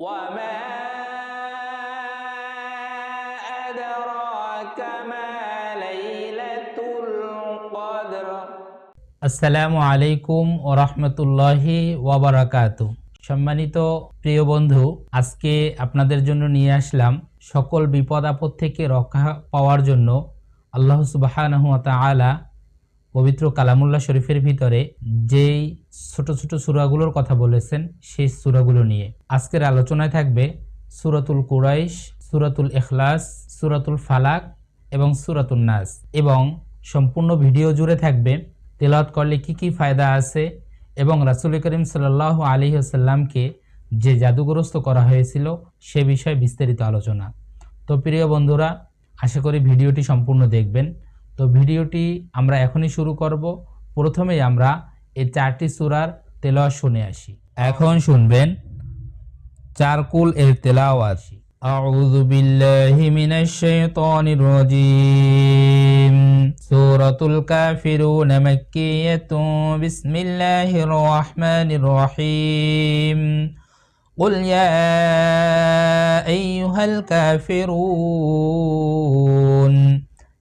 وما أدراك ما ليلة القدر আসসালামু আলাইকুম ও রহমতুল্লাহি ওয়াবারাকাত সম্মানিত প্রিয় বন্ধু আজকে আপনাদের জন্য নিয়ে আসলাম সকল বিপদ আপদ থেকে রক্ষা পাওয়ার জন্য আল্লাহ সুবাহানহু তাআলা পবিত্র কালামুল্লাহ শরীফের ভিতরে যেই ছোট ছোট সূরাগুলোর কথা বলেছেন, সেই সূরাগুলো নিয়ে। আজকের আলোচনায় থাকবে সুরাতুল কুরাইশ, সুরাতুল এখলাস সুরাতুল ফালাক এবং সুরাতুল নাস এবং সম্পূর্ণ ভিডিও জুড়ে থাকবে তেলাওয়াত করলে কি কি ফায়দা আছে এবং রাসুল করিম সাল্লাহ আলী আসাল্লামকে যে জাদুগ্রস্ত করা হয়েছিল সে বিষয়ে বিস্তারিত আলোচনা। তো প্রিয় বন্ধুরা, আশা করি ভিডিওটি সম্পূর্ণ দেখবেন। তো ভিডিওটি আমরা এখনই শুরু করব প্রথমেই আমরা এই চারটি সূরার তেলাওয়াত শুনে আসি এখন শুনবেন চারকুল এর তেলাওয়াত أعوذ بالله من الشيطان الرجيم سورة الكافرون مكية بسم الله الرحمن الرحيم قل يا أيها الكافرون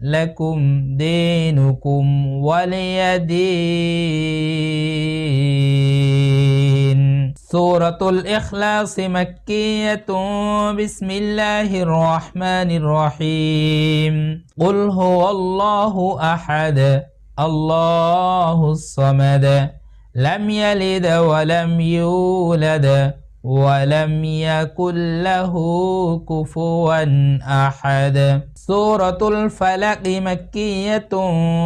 لكم دينكم ولي دين سورة الإخلاص مكية. بسم الله الرحمن الرحيم. قل هو الله أحد الله الصمد لم يلد ولم يولد. ولم يكن له كفوا أحد. سورة الفلق مكية.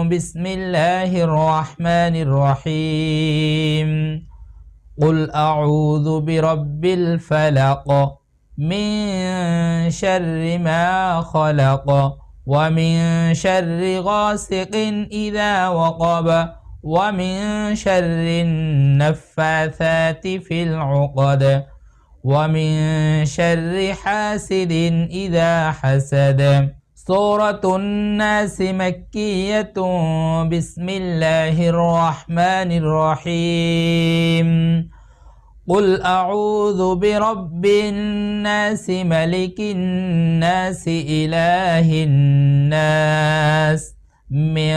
بسم الله الرحمن الرحيم. قل أعوذ برب الفلق من شر ما خلق ومن شر غاسق إذا وقب ومن شر النفاثات في العقد ومن شر حاسد إذا حسد. سورة الناس مكية. بسم الله الرحمن الرحيم. قل أعوذ برب الناس ملك الناس إله الناس. من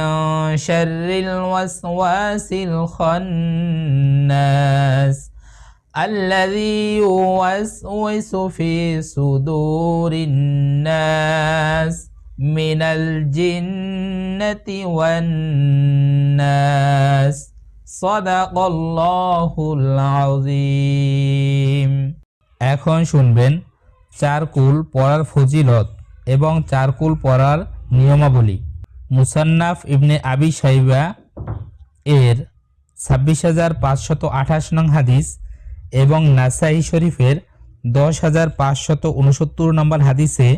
شر الوسواس الخناس الذي يوسوس في صدور الناس من الجنة والناس صدق الله العظيم এখন শুনবেন চারকুল পড়ার ফজিলত এবং চারকুল পড়ার নিয়মাবলী মুসান্নাফ ইবনে আবি সাইবা এর ছাব্বিশ হাজার পাঁচশত আঠাশ নং হাদিস এবং নাসাই শরীফের দশ হাজার পাঁচশত উনসত্তর নম্বর হাদিসে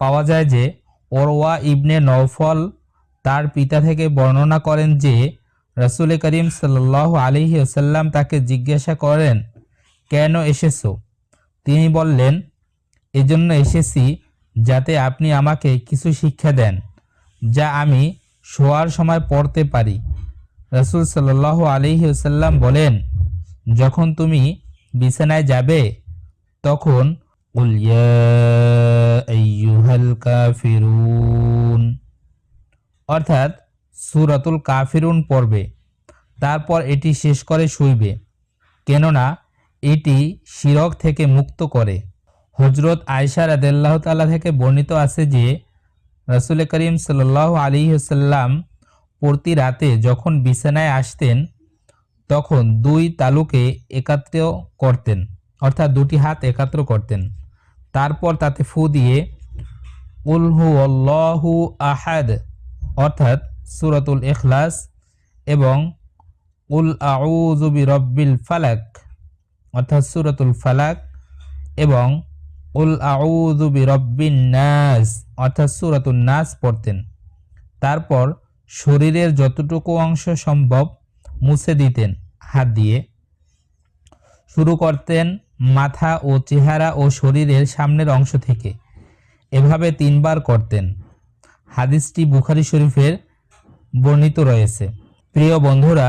পাওয়া যায় যে ওরওয়া ইবনে নৌফল তার পিতা থেকে বর্ণনা করেন যে রসুল করিম সাল্লাহ আলিহি আসাল্লাম তাকে জিজ্ঞাসা করেন, কেন এসেছ? তিনি বললেন, এজন্য এসেছি যাতে আপনি আমাকে কিছু শিক্ষা দেন। যা আমি শোয়ার সময় পড়তে পারি। রসুল সাল্লাহ আলিহাল্লাম বলেন, যখন তুমি বিছানায় যাবে, তখন কাফিরুন অর্থাৎ সুরাতুল কাফিরুন পড়বে। তারপর এটি শেষ করে শুইবে। কেননা এটি শিরক থেকে মুক্ত করে। হজরত আয়সার রাদেল্লাহ তালা থেকে বর্ণিত আছে যে রসুল করিম সাল্লাহ আলী সাল্লাম প্রতি রাতে যখন বিছানায় আসতেন, তখন দুই তালুকে একাত্র করতেন, অর্থাৎ দুটি হাত একাত্র করতেন। তারপর তাতে ফু দিয়ে উলহু অল্লাহু আহাদ অর্থাৎ সুরাতুল এখলাস এবং উল আউজুবি রব্বিল ফালাক অর্থাৎ সুরাতুল ফালাক, এবং উল আউযু বিরব্বিন নাস, অর্থাৎ সূরাতুন নাস পড়তেন। তারপর শরীরের যতটুকু অংশ সম্ভব মুছে দিতেন হাত দিয়ে। শুরু করতেন মাথা ও চেহারা ও শরীরের সামনের অংশ থেকে। এভাবে তিনবার করতেন। হাদিসটি বুখারি শরীফের বর্ণিত রয়েছে। প্রিয় বন্ধুরা,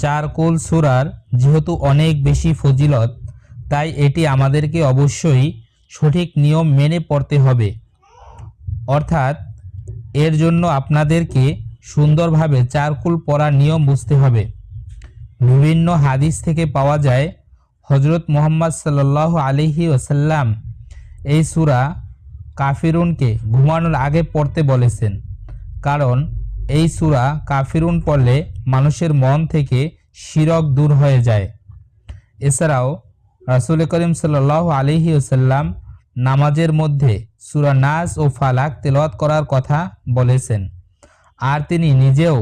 চারকোল সুরার যেহেতু অনেক বেশি ফজিলত তাই এটি আমাদেরকে অবশ্যই সঠিক নিয়ম মেনে পড়তে হবে। অর্থাৎ, এর জন্য আপনাদেরকে সুন্দরভাবে চারকুল পড়ার নিয়ম বুঝতে হবে। বিভিন্ন হাদিস থেকে পাওয়া যায় হজরত মোহাম্মদ সাল্লাহ আলিহি ওসাল্লাম এই সুরা কাফিরুনকে ঘুমানোর আগে পড়তে বলেছেন। কারণ, এই সুরা কাফিরুন পড়লে মানুষের মন থেকে শিরক দূর হয়ে যায়। এছাড়াও রাসুল করিম সাল্লাহ আলিহি ওসাল্লাম নামাজের মধ্যে সুরা নাস ও ফালাক তেলাওয়াত করার কথা বলেছেন। আর তিনি নিজেও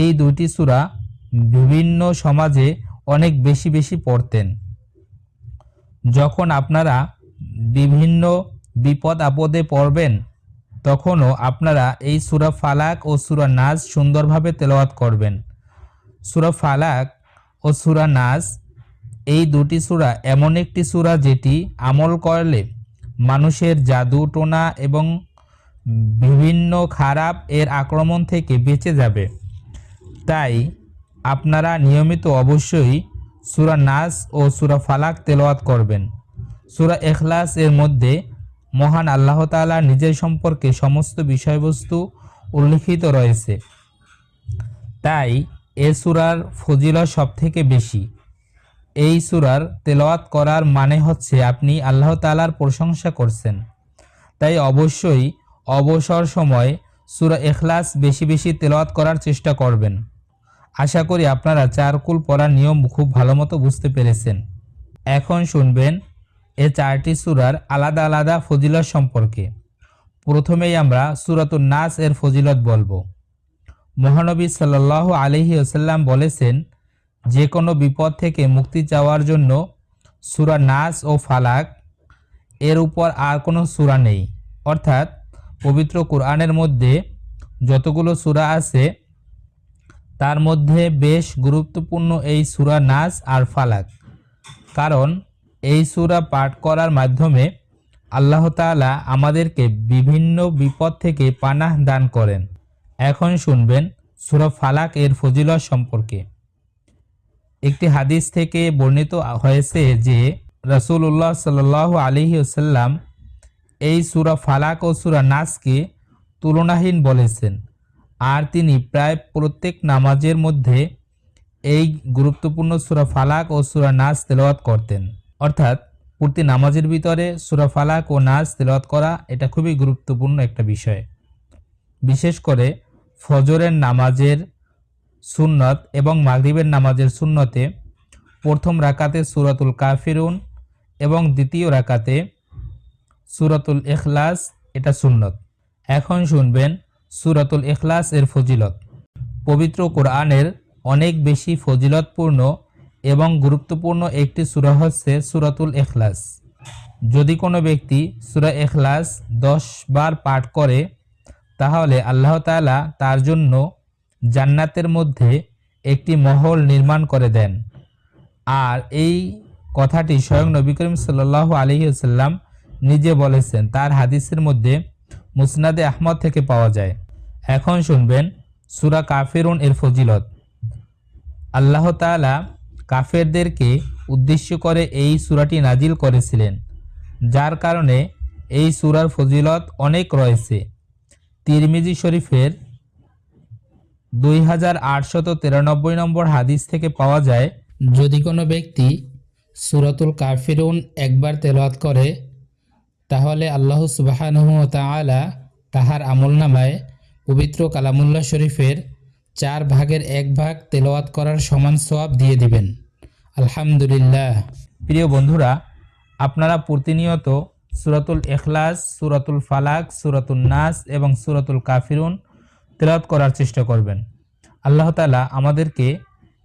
এই দুটি সুরা বিভিন্ন সমাজে অনেক বেশি বেশি পড়তেন। যখন আপনারা বিভিন্ন বিপদ আপদে পড়বেন, তখনও আপনারা এই সুরা ফালাক ও সুরা নাজ সুন্দরভাবে তেলাওয়াত করবেন। সুরা ফালাক ও সুরা নাজ এই দুটি সুরা এমন একটি সুরা যেটি আমল করলে মানুষের জাদু, টোনা এবং বিভিন্ন খারাপ এর আক্রমণ থেকে বেঁচে যাবে। তাই আপনারা নিয়মিত অবশ্যই সুরা নাস ও সুরা ফালাক তেলাওয়াত করবেন। সুরা এখলাস এর মধ্যে মহান আল্লাহ তাআলা নিজের সম্পর্কে সমস্ত বিষয়বস্তু উল্লিখিত রয়েছে। তাই এ সুরার ফজিলত সব থেকে বেশি। এই সুরার তেলাওয়াত করার মানে হচ্ছে আপনি আল্লাহ তাআলার প্রশংসা করছেন। তাই অবশ্যই অবসর সময় সুরা এখলাস বেশি বেশি তেলাওয়াত করার চেষ্টা করবেন। আশা করি আপনারা চারকুল পড়ার নিয়ম খুব ভালো মতো বুঝতে পেরেছেন। এখন শুনবেন এ চারটি সুরার আলাদা আলাদা ফজিলত সম্পর্কে। প্রথমেই আমরা সুরাতুন নাস এর ফজিলত বলব। মহানবী সাল্লাহ আলহি আসাল্লাম বলেছেন যে কোনো বিপদ থেকে মুক্তি চাওয়ার জন্য সুরা নাস ও ফালাক, এর উপর আর কোনো সুরা নেই। অর্থাৎ, পবিত্র কোরআনের মধ্যে যতগুলো সুরা আছে, তার মধ্যে বেশ গুরুত্বপূর্ণ এই সুরা নাস আর ফালাক। কারণ, এই সুরা পাঠ করার মাধ্যমে আল্লাহ তাআলা আমাদেরকে বিভিন্ন বিপদ থেকে পানাহ দান করেন। এখন শুনবেন সুরা ফালাক এর ফজিলত সম্পর্কে। একটি হাদিস থেকে বর্ণিত হয়েছে যে রসুল্লাহ সাল আলিহি আসাল্লাম এই সুরা ফালাক ও সুরা নাসকে তুলনাহীন বলেছেন। আর তিনি প্রায় প্রত্যেক নামাজের মধ্যে এই গুরুত্বপূর্ণ সুরা ফালাক ও সুরা নাস তেলাওয়াত করতেন। অর্থাৎ প্রতি নামাজের ভিতরে সুরা ফালাক ও নাস তেলাওয়াত করা এটা খুবই গুরুত্বপূর্ণ একটা বিষয়। বিশেষ করে ফজরের নামাজের সুন্নত এবং মাগরিবের নামাজের সুন্নতে প্রথম রাকাতে সুরাতুল কাফিরুন এবং দ্বিতীয় রাকাতে সুরাতুল এখলাস এটা সুন্নত। এখন শুনবেন সুরাতুল এখলাস এর ফজিলত। পবিত্র কোরআনের অনেক বেশি ফজিলতপূর্ণ এবং গুরুত্বপূর্ণ একটি সুরা হচ্ছে সুরাতুল এখলাস যদি কোনো ব্যক্তি সুরা এখলাস দশ বার পাঠ করে, তাহলে আল্লাহ তাআলা তার জন্য জান্নাতের মধ্যে একটি মহল নির্মাণ করে দেন। আর এই কথাটি স্বয়ং নবী করিম সাল্লাহ আলহিউসাল্লাম নিজে বলেছেন। তার হাদিসের মধ্যে মুসনাদে আহমদ থেকে পাওয়া যায়। এখন শুনবেন সুরা কাফেরুন এর ফজিলত। আল্লাহ তাআলা কাফেরদেরকে উদ্দেশ্য করে এই সুরাটি নাজিল করেছিলেন, যার কারণে এই সুরার ফজিলত অনেক রয়েছে। তিরমিজি শরীফের দুই হাজার আটশত তিরানব্বই নম্বর হাদিস থেকে পাওয়া যায়, যদি কোনো ব্যক্তি সুরাতুল কাফিরুন একবার তেলাওয়াত করে, তাহলে আল্লাহ সুবাহানহু তাআলা তাহার আমলনামায় পবিত্র কালামুল্লাহ শরীফের চার ভাগের এক ভাগ তেলাওয়াত করার সমান সোয়াব দিয়ে দিবেন। আলহামদুলিল্লাহ। প্রিয় বন্ধুরা, আপনারা প্রতিনিয়ত সুরাতুল এখলাস সুরাতুল ফালাক সুরাতুল নাস এবং সুরাতুল কাফিরুন তেলাওয়াত করার চেষ্টা করবেন। আল্লাহ তালা আমাদেরকে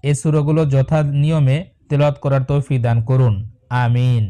এ সুরগুলো যথা নিয়মে তেলাওয়াত করার তৌফিক দান করুন। আমিন।